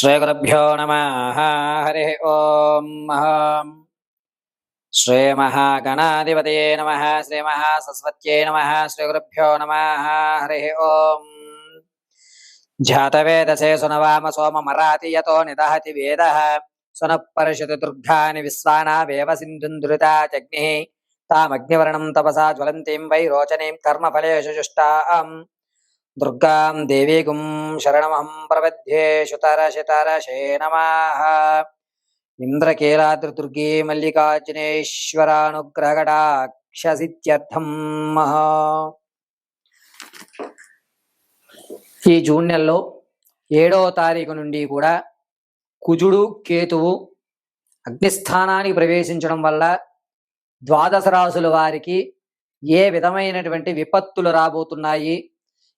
శ్రీగురుభ్యో నమ హరి ఓం అహం శ్రీమహాగణాధిపతయే నమ శ్రీమహాసరస్వత్యై నమ శ్రీగురుభ్యో నమ హరి ఓం జాతవేదసే సునవామ సోమమరాతి యతో నిదహతి వేద సునః పరిషతి దుర్గాని విశ్వానావేవ సింధుంధృతాగ్ని తామగ్నివర్ణం తపసా జ్వలంతీం వై రోచనీం కర్మఫలేషు జుష్టాం దుర్గాం దేవీగుం శరణమహం ప్రపద్యే శుతరశతరశే నమః ఇంద్రకీలాద్రిదుర్గే మల్లికార్జునేశ్వరానుగ్రహకటాక్షసిత్యర్థం ఈ జూన్ నెలలో ఏడవ తారీఖు నుండి కూడా కుజుడు కేతువు అగ్నిస్థానానికి ప్రవేశించడం వల్ల ద్వాదశ రాసుల వారికి ఏ విధమైనటువంటి విపత్తులు రాబోతున్నాయి?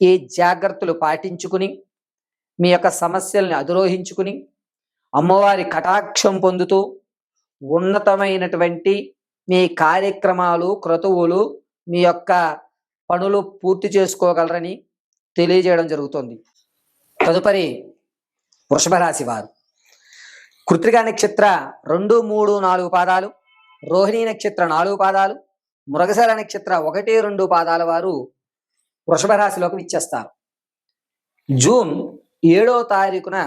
ఈ జాగ్రత్తలు పాటించుకుని మీ యొక్క సమస్యల్ని అధిరోహించుకుని అమ్మవారి కటాక్షం పొందుతూ ఉన్నతమైనటువంటి మీ కార్యక్రమాలు క్రతువులు మీ యొక్క పనులు పూర్తి చేసుకోగలరని తెలియజేయడం జరుగుతుంది. తదుపరి వృషభ రాశి వారు. కృత్రిక నక్షత్ర రెండు మూడు నాలుగు పాదాలు రోహిణీ నక్షత్ర నాలుగు పాదాలు మృగశర నక్షత్ర ఒకటి రెండు పాదాల వారు వృషభ రాశిలోకి విచ్చేస్తారు. జూన్ ఏడో తారీఖున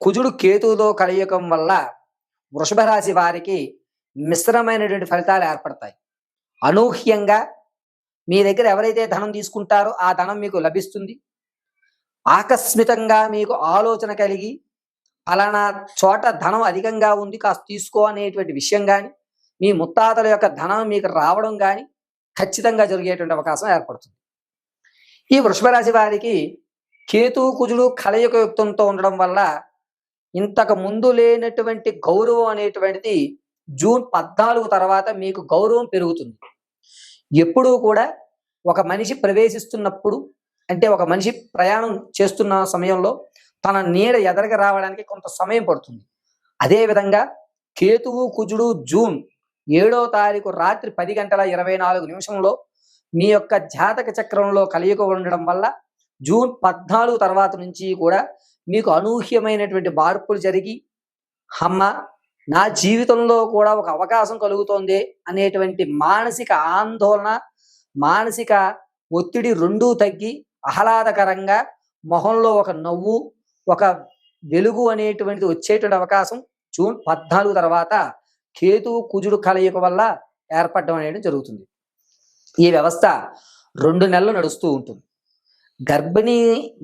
కుజుడు కేతువుతో కలయికం వల్ల వృషభ రాశి వారికి మిశ్రమైనటువంటి ఫలితాలు ఏర్పడతాయి. అనూహ్యంగా మీ దగ్గర ఎవరైతే ధనం తీసుకుంటారో ఆ ధనం మీకు లభిస్తుంది. ఆకస్మితంగా మీకు ఆలోచన కలిగి ఫలానా చోట ధనం అధికంగా ఉంది కాస్త తీసుకో అనేటువంటి విషయం కానీ మీ ముత్తాతల యొక్క ధనం మీకు రావడం కానీ ఖచ్చితంగా జరిగేటువంటి అవకాశం ఏర్పడుతుంది. ఈ వృషభ రాశి వారికి కేతు కుజుడు కలయిక యుక్తంతో ఉండడం వల్ల ఇంతకు ముందు లేనటువంటి గౌరవం అనేటువంటిది జూన్ పద్నాలుగు తర్వాత మీకు గౌరవం పెరుగుతుంది. ఎప్పుడూ కూడా ఒక మనిషి ప్రవేశిస్తున్నప్పుడు అంటే ఒక మనిషి ప్రయాణం చేస్తున్న సమయంలో తన నీడ ఎదరగా రావడానికి కొంత సమయం పడుతుంది. అదేవిధంగా కేతువు కుజుడు జూన్ ఏడో తారీఖు రాత్రి పది గంటల ఇరవై నాలుగు నిమిషంలో మీ యొక్క జాతక చక్రంలో కలియుగ ఉండడం వల్ల జూన్ పద్నాలుగు తర్వాత నుంచి కూడా మీకు అనూహ్యమైనటువంటి మార్పులు జరిగి అమ్మ నా జీవితంలో కూడా ఒక అవకాశం కలుగుతోంది అనేటువంటి మానసిక ఆందోళన మానసిక ఒత్తిడి రెండూ తగ్గి ఆహ్లాదకరంగా మొహంలో ఒక నవ్వు ఒక వెలుగు అనేటువంటిది వచ్చేటువంటి అవకాశం జూన్ పద్నాలుగు తర్వాత కేతు కుజుడు కలయిక వల్ల ఏర్పడడం అనేది జరుగుతుంది. ఈ వ్యవస్థ రెండు నెలలు నడుస్తూ ఉంటుంది. గర్భిణి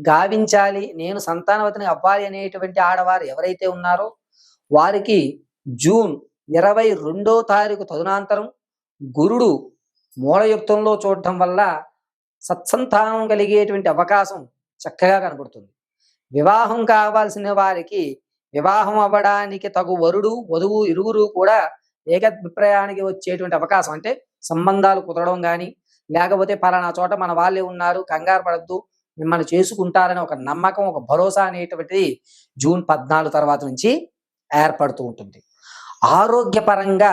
గావించాలి నేను సంతానవతిని అవ్వాలి అనేటువంటి ఆడవారు ఎవరైతే ఉన్నారో వారికి జూన్ ఇరవై రెండో తారీఖు తదునాంతరం గురుడు మూలయుక్తంలో చూడటం వల్ల సత్సంతానం కలిగేటువంటి అవకాశం చక్కగా కనబడుతుంది. వివాహం కావాల్సిన వారికి వివాహం అవ్వడానికి తగు వరుడు వధువు ఇరువురు కూడా ఏకభిప్రాయానికి వచ్చేటువంటి అవకాశం అంటే సంబంధాలు కుదరడం కానీ లేకపోతే పలానా చోట మన వాళ్ళే ఉన్నారు కంగారు పడద్దు మిమ్మల్ని చేసుకుంటారని ఒక నమ్మకం ఒక భరోసా అనేటువంటిది జూన్ పద్నాలుగు తర్వాత నుంచి ఏర్పడుతూ ఉంటుంది. ఆరోగ్యపరంగా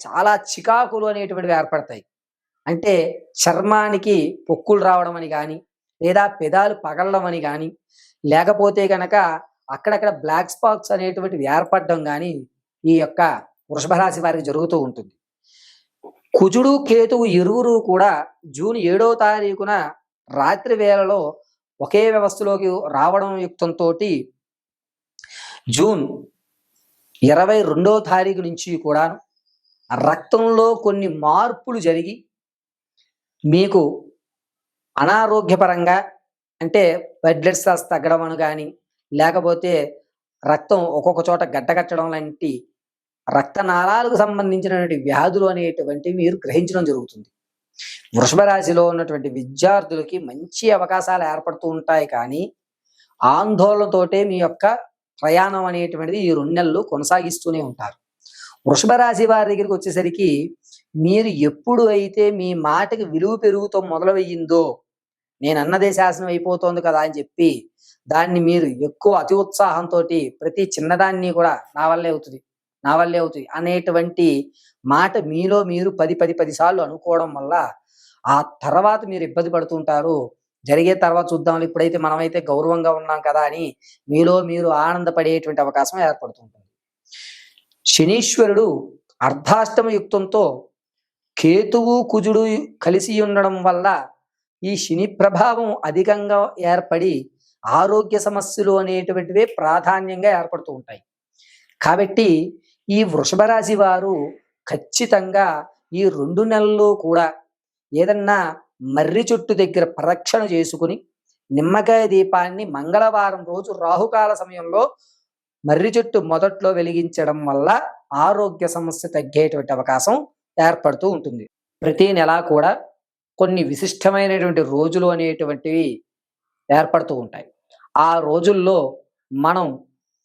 చాలా చికాకులు అనేటువంటివి ఏర్పడతాయి. అంటే చర్మానికి పొక్కులు రావడం అని కానీ లేదా పెదాలు పగలడం అని కానీ లేకపోతే కనుక అక్కడక్కడ బ్లాక్ స్పాట్స్ అనేటువంటివి ఏర్పడడం కానీ ఈ యొక్క వృషభ రాశి వారికి జరుగుతూ ఉంటుంది. కుజుడు కేతువు ఇరువురు కూడా జూన్ ఏడో తారీఖున రాత్రి వేళలో ఒకే వ్యవస్థలోకి రావడం యుక్తంతో జూన్ ఇరవై రెండో తారీఖు నుంచి కూడా రక్తంలో కొన్ని మార్పులు జరిగి మీకు అనారోగ్యపరంగా అంటే వైట్ బ్లడ్ సెల్స్ తగ్గడం అని కానీ లేకపోతే రక్తం ఒక్కొక్క చోట గడ్డకట్టడం లాంటి రక్తనాళాలకు సంబంధించినటువంటి వ్యాధులు అనేటువంటివి మీరు గ్రహించడం జరుగుతుంది. వృషభ రాశిలో ఉన్నటువంటి విద్యార్థులకి మంచి అవకాశాలు ఏర్పడుతూ ఉంటాయి కానీ ఆందోళనతోటే మీ యొక్క ప్రయాణం అనేటువంటిది ఈ రెండు నెలలు కొనసాగిస్తూనే ఉంటారు. వృషభ రాశి వారి దగ్గరికి వచ్చేసరికి మీరు ఎప్పుడు అయితే మీ మాటకి విలువ పెరుగుతూ మొదలయ్యిందో నేను అన్నదే శాసనం అయిపోతోంది కదా అని చెప్పి దాన్ని మీరు ఎక్కువ అతి ఉత్సాహంతో ప్రతి చిన్నదాన్ని కూడా నా వల్లే అవుతుంది. నా వల్లే అవుతాయి అనేటువంటి మాట మీలో మీరు పది పది పది సార్లు అనుకోవడం వల్ల ఆ తర్వాత మీరు ఇబ్బంది పడుతుంటారు జరిగే తర్వాత చూద్దాం ఇప్పుడైతే మనమైతే గౌరవంగా ఉన్నాం కదా అని మీలో మీరు ఆనందపడేటువంటి అవకాశం ఏర్పడుతుంటుంది శనీశ్వరుడు అర్ధాష్టమ యుక్తంతో కేతువు కుజుడు కలిసి ఉండడం వల్ల ఈ శని ప్రభావం అధికంగా ఏర్పడి ఆరోగ్య సమస్యలు అనేటువంటివే ప్రాధాన్యంగా ఏర్పడుతూ ఉంటాయి. కాబట్టి ఈ వృషభ రాశి వారు ఖచ్చితంగా ఈ రెండు నెలల్లో కూడా ఏదన్నా మర్రి చెట్టు దగ్గర ప్రదక్షిణ చేసుకుని నిమ్మకాయ దీపాన్ని మంగళవారం రోజు రాహుకాల సమయంలో మర్రి చెట్టు మొదట్లో వెలిగించడం వల్ల ఆరోగ్య సమస్య తగ్గేటువంటి అవకాశం ఏర్పడుతూ ఉంటుంది. ప్రతి నెల కూడా కొన్ని విశిష్టమైనటువంటి రోజులు అనేటువంటివి ఏర్పడుతూ ఉంటాయి. ఆ రోజుల్లో మనం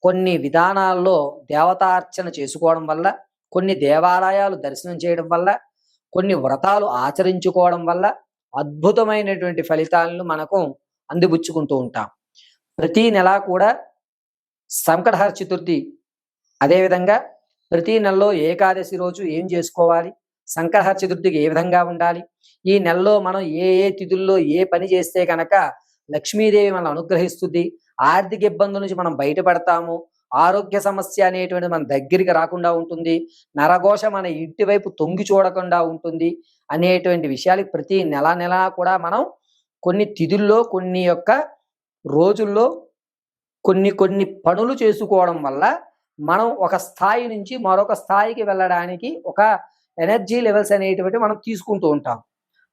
కొన్ని విధానాల్లో దేవతార్చన చేసుకోవడం వల్ల కొన్ని దేవాలయాలు దర్శనం చేయడం వల్ల కొన్ని వ్రతాలు ఆచరించుకోవడం వల్ల అద్భుతమైనటువంటి ఫలితాలను మనకు అందిపుచ్చుకుంటూ ఉంటాం. ప్రతి నెల కూడా సంకటహర చతుర్థి అదేవిధంగా ప్రతి నెలలో ఏకాదశి రోజు ఏం చేసుకోవాలి? సంకటహర చతుర్థికి ఏ విధంగా ఉండాలి? ఈ నెలలో మనం ఏ ఏ తిథుల్లో ఏ పని చేస్తే కనుక లక్ష్మీదేవి మనం అనుగ్రహిస్తుంది? ఆర్థిక ఇబ్బందుల నుంచి మనం బయటపడతాము. ఆరోగ్య సమస్య అనేటువంటి మన దగ్గరికి రాకుండా ఉంటుంది. నరఘోష మన ఇంటి వైపు తొంగి చూడకుండా ఉంటుంది అనేటువంటి విషయాలు ప్రతి నెల నెల కూడా మనం కొన్ని తిథుల్లో కొన్ని యొక్క రోజుల్లో కొన్ని కొన్ని పనులు చేసుకోవడం వల్ల మనం ఒక స్థాయి నుంచి మరొక స్థాయికి వెళ్ళడానికి ఒక ఎనర్జీ లెవెల్స్ అనేటువంటి మనం తీసుకుంటూ ఉంటాం.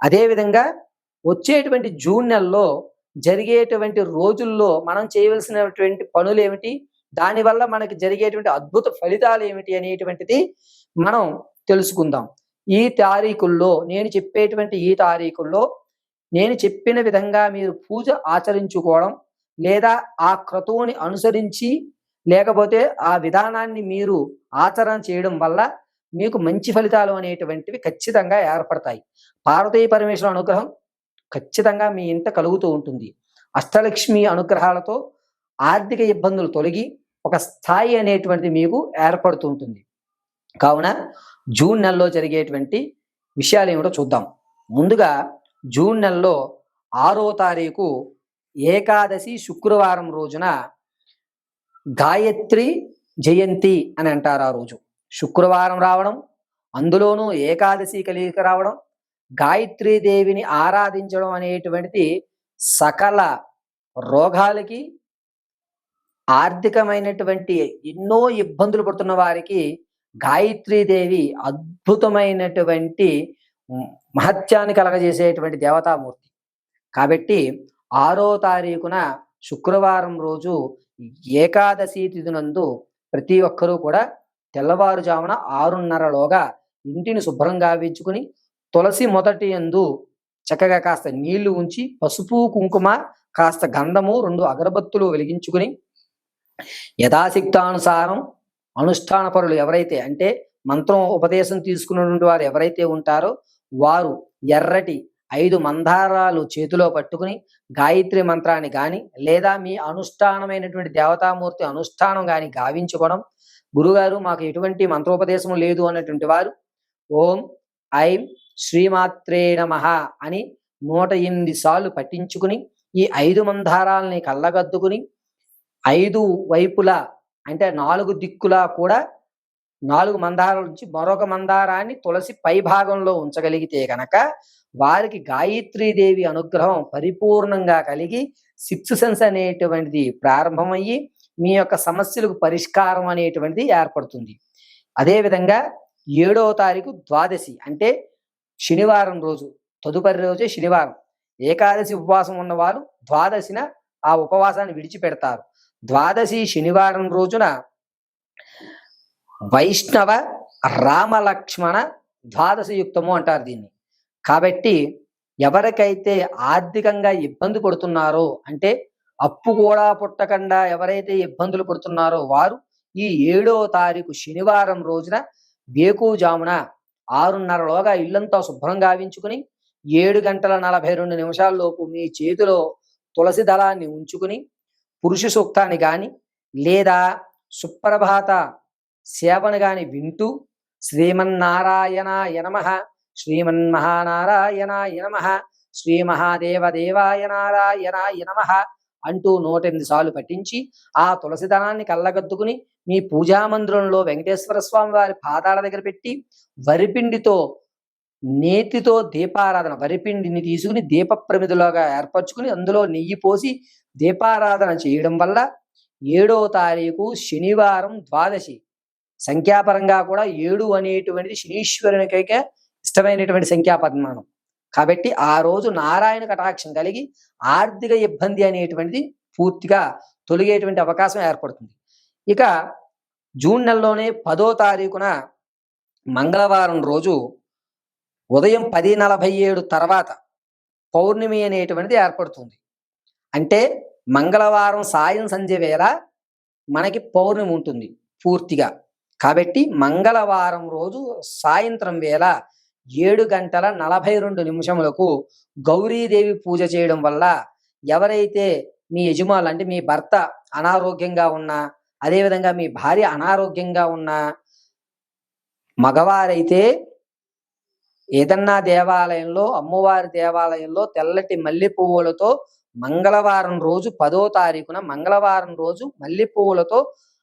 అదేవిధంగా వచ్చేటువంటి జూన్ నెలలో జరిగేటువంటి రోజుల్లో మనం చేయవలసినటువంటి పనులు ఏమిటి దానివల్ల మనకి జరిగేటువంటి అద్భుత ఫలితాలు ఏమిటి అనేటువంటిది మనం తెలుసుకుందాం. ఈ తారీఖుల్లో నేను చెప్పేటువంటి ఈ తారీఖుల్లో నేను చెప్పిన విధంగా మీరు పూజ ఆచరించుకోవడం లేదా ఆ క్రతువుని అనుసరించి లేకపోతే ఆ విధానాన్ని మీరు ఆచరణ చేయడం వల్ల మీకు మంచి ఫలితాలు అనేటువంటివి ఖచ్చితంగా ఏర్పడతాయి. పార్వతీ పరమేశ్వర అనుగ్రహం ఖచ్చితంగా మీ ఇంట కలుగుతూ ఉంటుంది. అష్టలక్ష్మి అనుగ్రహాలతో ఆర్థిక ఇబ్బందులు తొలగి ఒక స్థాయి అనేటువంటిది మీకు ఏర్పడుతూ ఉంటుంది. కావున జూన్ నెలలో జరిగేటువంటి విషయాలు ఏమిటో చూద్దాం. ముందుగా జూన్ నెలలో ఆరో తారీఖు ఏకాదశి శుక్రవారం రోజున గాయత్రి జయంతి అని అంటారు ఆ రోజు. శుక్రవారం రావడం అందులోనూ ఏకాదశి కలిగి రావడం దేవిని ఆరాధించడం అనేటువంటిది సకల రోగాలకి ఆర్థికమైనటువంటి ఎన్నో ఇబ్బందులు పడుతున్న వారికి గాయత్రీ దేవి అద్భుతమైనటువంటి మహత్యాన్ని కలగజేసేటువంటి దేవతామూర్తి. కాబట్టి ఆరో తారీఖున శుక్రవారం రోజు ఏకాదశి తిథినందు ప్రతి ఒక్కరూ కూడా తెల్లవారుజామున ఆరున్నరలోగా ఇంటిని శుభ్రంగా గావించుకుని తులసి మొదటి యందు చక్కగా కాస్త నీళ్ళు ఉంచి పసుపు కుంకుమ కాస్త గంధము రెండు అగరబత్తులు వెలిగించుకుని యథాశక్తానుసారం అనుష్ఠాన పరులు ఎవరైతే అంటే మంత్రం ఉపదేశం తీసుకున్నటువంటి వారు ఎవరైతే ఉంటారో వారు ఎర్రటి ఐదు మందారాలు చేతిలో పట్టుకుని గాయత్రి మంత్రాన్ని కానీ లేదా మీ అనుష్ఠానమైనటువంటి దేవతామూర్తి అనుష్ఠానం కానీ గావించుకోవడం. గురుగారు మాకు ఎటువంటి మంత్రోపదేశం లేదు అన్నటువంటి వారు ఓం ఐం శ్రీమాత్రే నమ అని నూట ఎనిమిది సార్లు పట్టించుకుని ఈ ఐదు మందారాలని కళ్ళగద్దుకుని ఐదు వైపులా అంటే నాలుగు దిక్కులా కూడా నాలుగు మందారాల నుంచి మరొక మందారాన్ని తులసి పై భాగంలో ఉంచగలిగితే గనక వారికి గాయత్రీదేవి అనుగ్రహం పరిపూర్ణంగా కలిగి సిక్స్ సెన్స్ అనేటువంటిది ప్రారంభమయ్యి మీ యొక్క సమస్యలకు పరిష్కారం అనేటువంటిది ఏర్పడుతుంది. అదేవిధంగా ఏడవ తారీఖు ద్వాదశి అంటే శనివారం రోజు తదుపరి రోజే శనివారం. ఏకాదశి ఉపవాసం ఉన్నవారు ద్వాదశిన ఆ ఉపవాసాన్ని విడిచిపెడతారు. ద్వాదశి శనివారం రోజున వైష్ణవ రామలక్ష్మణ ద్వాదశి యుక్తము అంటారు దీన్ని. కాబట్టి ఎవరికైతే ఆర్థికంగా ఇబ్బంది పడుతున్నారో అంటే అప్పు కూడా పుట్టకుండా ఎవరైతే ఇబ్బందులు పడుతున్నారో వారు ఈ ఏడో తారీఖు శనివారం రోజున వేకుజామున ఆరున్నరలోగా ఇల్లంతా శుభ్రం గావించుకుని ఏడు గంటల నలభై రెండు నిమిషాల్లోపు మీ చేతిలో తులసి దళాన్ని ఉంచుకుని పురుష సూక్తాన్ని కానీ లేదా సుప్రభాత సేవను గాని వింటూ శ్రీమన్నారాయణాయ నమ శ్రీమన్మహానారాయణాయ నమ శ్రీ మహాదేవదేవాయ నారాయణాయ నమ అంటూ నూట ఎనిమిది సార్లు పఠించి ఆ తులసిదనాన్ని కళ్ళగద్దుకుని మీ పూజా మందిరంలో వెంకటేశ్వర స్వామి వారి పాదాల దగ్గర పెట్టి వరిపిండితో నేతితో దీపారాధన వరిపిండిని తీసుకుని దీప ప్రమిదిలోగా ఏర్పరచుకుని అందులో నెయ్యి పోసి దీపారాధన చేయడం వల్ల ఏడవ తారీఖు శనివారం ద్వాదశి. సంఖ్యాపరంగా కూడా ఏడు అనేటువంటిది శనీశ్వరునికైతే ఇష్టమైనటువంటి సంఖ్యాపద్మానం. కాబట్టి ఆ రోజు నారాయణ కటాక్షం కలిగి ఆర్థిక ఇబ్బంది అనేటువంటిది పూర్తిగా తొలగేటువంటి అవకాశం ఏర్పడుతుంది. ఇక జూన్ నెలలోనే పదో తారీఖున మంగళవారం రోజు ఉదయం పది నలభై ఏడు తర్వాత పౌర్ణమి అనేటువంటిది ఏర్పడుతుంది. అంటే మంగళవారం సాయం సంధ్య వేళ మనకి పౌర్ణమి ఉంటుంది పూర్తిగా. కాబట్టి మంగళవారం రోజు సాయంత్రం వేళ ఏడు గంటల నలభై రెండు నిమిషములకు గౌరీదేవి పూజ చేయడం వల్ల ఎవరైతే మీ యజమానులు అంటే మీ భర్త అనారోగ్యంగా ఉన్నా అదేవిధంగా మీ భార్య అనారోగ్యంగా ఉన్నా మగవారైతే ఏదన్నా దేవాలయంలో అమ్మవారి దేవాలయంలో తెల్లటి మల్లె పువ్వులతో మంగళవారం రోజు పదో తారీఖున మంగళవారం రోజు మల్లె పువ్వులతో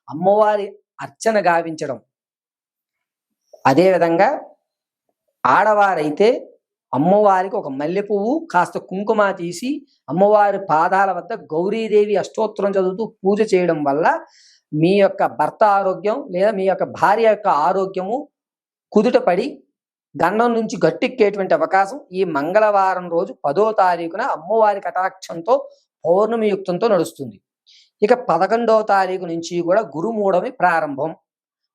అమ్మవారి అర్చన గావించడం. అదేవిధంగా ఆడవారైతే అమ్మవారికి ఒక మల్లె పువ్వు కాస్త కుంకుమ తీసి అమ్మవారి పాదాల వద్ద గౌరీదేవి అష్టోత్తరం చదువుతూ పూజ చేయడం వల్ల మీ యొక్క భర్త ఆరోగ్యం లేదా మీ యొక్క భార్య యొక్క ఆరోగ్యము కుదుటపడి గండం నుంచి గట్టెక్కేటువంటి అవకాశం ఈ మంగళవారం రోజు పదో తారీఖున అమ్మవారి కటాక్షంతో పౌర్ణమి యుక్తంతో నడుస్తుంది. ఇక పదకొండవ తారీఖు నుంచి కూడా గురుమూఢమి ప్రారంభం.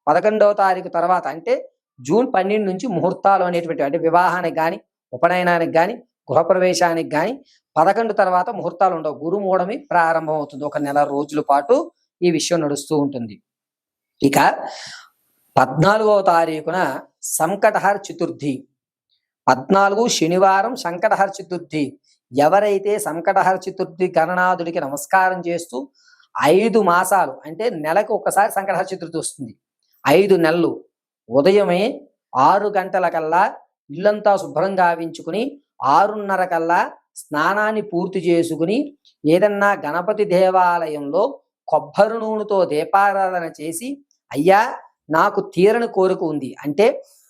పదకొండవ తారీఖు తర్వాత అంటే జూన్ పన్నెండు నుంచి ముహూర్తాలు అనేటువంటి అంటే వివాహానికి కానీ ఉపనయనానికి కానీ గృహప్రవేశానికి కానీ పదకొండు తర్వాత ముహూర్తాలు ఉండవు. గురుమూఢమి ప్రారంభం అవుతుంది ఒక నెల రోజుల పాటు ఈ విషయం నడుస్తూ ఉంటుంది. ఇక పద్నాలుగవ తారీఖున సంకటహర చతుర్థి. పద్నాలుగు శనివారం సంకటహర చతుర్థి. ఎవరైతే సంకటహర చతుర్థి గణనాథుడికి నమస్కారం చేస్తూ ఐదు మాసాలు అంటే నెలకు ఒకసారి సంకటహర చతుర్థి వస్తుంది. ఐదు నెలలు. ఉదయమే ఆరు గంటల కల్లా ఇల్లంతా శుభ్రం గావించుకుని ఆరున్నర కల్లా స్నానాన్ని పూర్తి చేసుకుని ఏదన్నా గణపతి దేవాలయంలో కొబ్బరి నూనెతో దీపారాధన చేసి అయ్యా నాకు తీరని కోరిక ఉంది. అంటే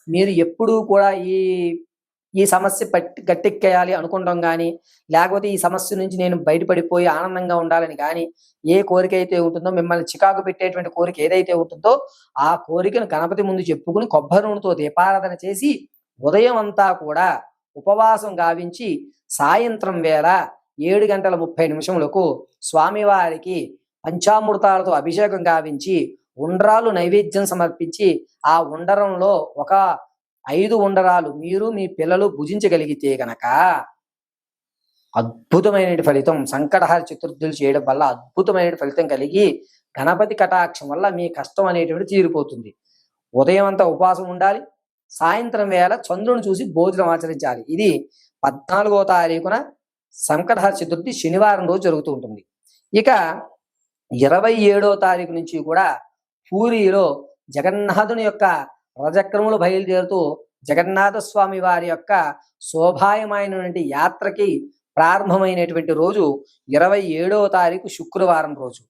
మీరు ఎప్పుడూ కూడా ఈ ఈ సమస్య పట్టి గట్టెక్కేయాలి అనుకుంటాం కానీ లేకపోతే ఈ సమస్య నుంచి నేను బయటపడిపోయి ఆనందంగా ఉండాలని కానీ ఏ కోరిక అయితే ఉంటుందో మిమ్మల్ని చికాకు పెట్టేటువంటి కోరిక ఏదైతే ఉంటుందో ఆ కోరికను గణపతి ముందు చెప్పుకుని కొబ్బరి నూనెతో దీపారాధన చేసి ఉదయం అంతా కూడా ఉపవాసం గావించి సాయంత్రం వేళ ఏడు గంటల ముప్పై నిమిషములకు స్వామివారికి పంచామృతాలతో అభిషేకం గావించి ఉండ్రాలు నైవేద్యం సమర్పించి ఆ ఉండరంలో ఒక ఐదు ఉండరాలు మీరు మీ పిల్లలు భుజించగలిగితే గనక అద్భుతమైన ఫలితం సంకటహార చతుర్థులు చేయడం వల్ల అద్భుతమైన ఫలితం కలిగి గణపతి కటాక్షం వల్ల మీ కష్టం అనేటువంటి తీరిపోతుంది. ఉదయం అంతా ఉపవాసం ఉండాలి సాయంత్రం వేళ చంద్రుని చూసి భోజనం ఆచరించాలి. ఇది పద్నాలుగో తారీఖున సంకటహర చతుర్థి శనివారం రోజు జరుగుతూ ఉంటుంది. ఇక ఇరవై ఏడో తారీఖు నుంచి కూడా పూరిలో జగన్నాథుని యొక్క రజక్రములు బయలుదేరుతూ జగన్నాథ స్వామి వారి యొక్క శోభాయమైనటువంటి యాత్రకి ప్రారంభమైనటువంటి రోజు ఇరవై ఏడవ తారీఖు శుక్రవారం రోజు.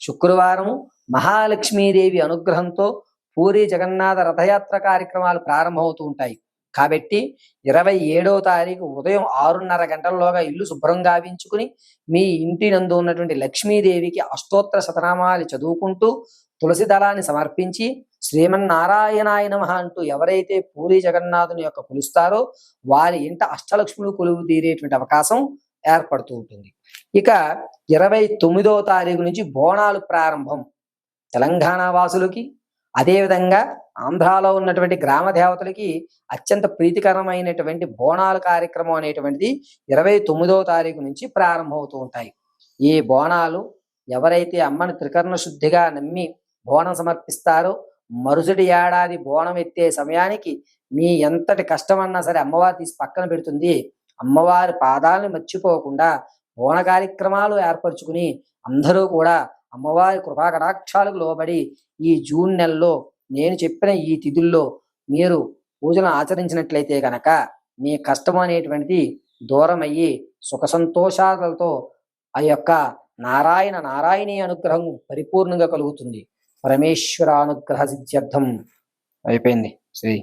శుక్రవారము మహాలక్ష్మీదేవి అనుగ్రహంతో పూరి జగన్నాథ రథయాత్ర కార్యక్రమాలు ప్రారంభమవుతూ ఉంటాయి. కాబట్టి ఇరవై ఏడవ తారీఖు ఉదయం ఆరున్నర గంటల్లోగా ఇల్లు శుభ్రం గావించుకుని మీ ఇంటి నందు ఉన్నటువంటి లక్ష్మీదేవికి అష్టోత్తర శతనామాలు చదువుకుంటూ తులసి దళాన్ని సమర్పించి శ్రీమన్నారాయణాయ నమ అంటూ ఎవరైతే పూరి జగన్నాథుని యొక్క కొలుస్తారో వారి ఇంట అష్టలక్ష్ములు కొలువు తీరేటువంటి అవకాశం ఏర్పడుతూ ఉంటుంది. ఇక ఇరవై తొమ్మిదవ తారీఖు నుంచి బోనాలు ప్రారంభం తెలంగాణ వాసులకి అదేవిధంగా ఆంధ్రాలో ఉన్నటువంటి గ్రామ దేవతలకి అత్యంత ప్రీతికరమైనటువంటి బోనాల కార్యక్రమం అనేటువంటిది ఇరవై తొమ్మిదవ తారీఖు నుంచి ప్రారంభమవుతూ ఉంటాయి. ఈ బోనాలు ఎవరైతే అమ్మని త్రికరణ శుద్ధిగా నమ్మి బోనం సమర్పిస్తారో మరుసటి ఏడాది బోనం ఎత్తే సమయానికి మీ ఎంతటి కష్టమన్నా సరే అమ్మవారు తీసి పక్కన పెడుతుంది. అమ్మవారి పాదాలను మర్చిపోకుండా బోన కార్యక్రమాలు ఏర్పరచుకుని అందరూ కూడా అమ్మవారి కృపా కటాక్షాలకు లోబడి ఈ జూన్ నెలలో నేను చెప్పిన ఈ తిథుల్లో మీరు పూజలను ఆచరించినట్లయితే గనక మీ కష్టం అనేటువంటిది దూరం అయ్యి సుఖ సంతోషాలతో ఆ యొక్క నారాయణ నారాయణీ అనుగ్రహం పరిపూర్ణంగా కలుగుతుంది. పరమేశ్వర అనుగ్రహ సిద్ధ్యర్థం. అయిపోయింది. శ్రీ